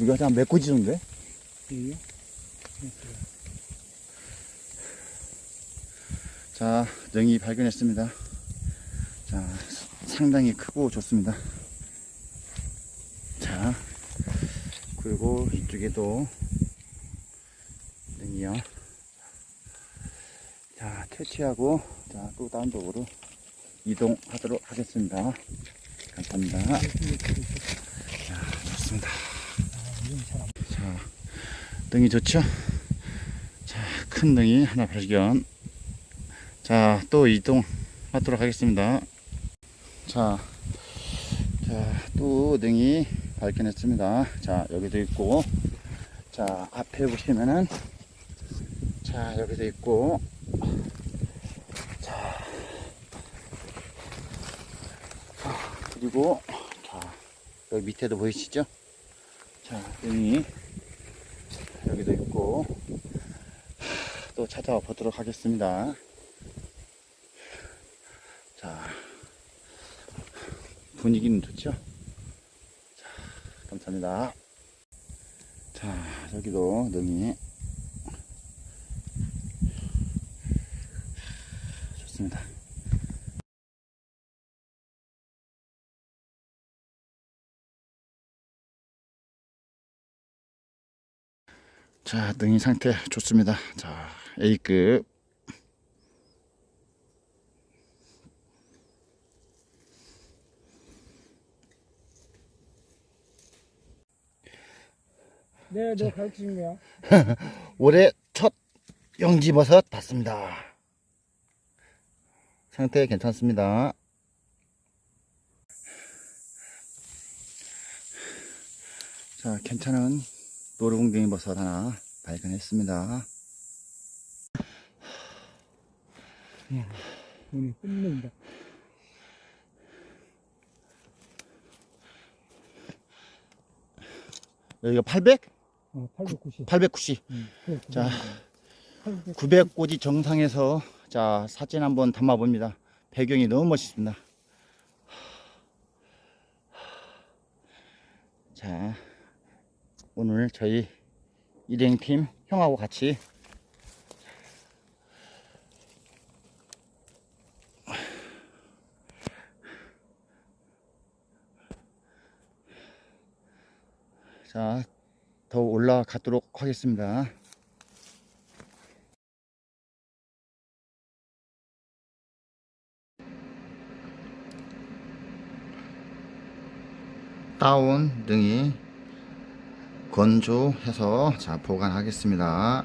이거 한 메꾸지는데? 여기요? 자, 능이 발견했습니다. 자, 상당히 크고 좋습니다. 자, 그리고 이쪽에도 능이요. 자, 퇴치하고, 자, 또 다른 쪽으로 이동하도록 하겠습니다. 감사합니다. 자, 좋습니다. 자, 능이 좋죠? 자, 큰 능이 하나 발견. 자, 또 이동 하도록 하겠습니다. 자, 자, 또 능이 발견했습니다. 자, 여기도 있고, 자, 앞에 보시면은, 자, 여기도 있고, 자, 아, 그리고, 자, 여기 밑에도 보이시죠? 자, 능이 여기도 있고, 또 찾아와 보도록 하겠습니다. 자, 분위기는 좋죠? 자, 감사합니다. 자, 여기도 능이 좋습니다. 자, 능이 상태 좋습니다. 자, A급 네, 너 가르치는 거야. 올해 첫 영지버섯 봤습니다. 상태 괜찮습니다. 자, 괜찮은 노루궁뎅이 버섯 하나 발견했습니다. 오늘 끝낸다. 여기가 800? 어, 890. 890. 응, 그래, 자, 890. 900고지 정상에서 자, 사진 한번 담아 봅니다. 배경이 너무 멋있습니다. 자, 오늘 저희 일행팀 형하고 같이 자, 더 올라가도록 하겠습니다. 다운 등이 건조해서 자 보관하겠습니다.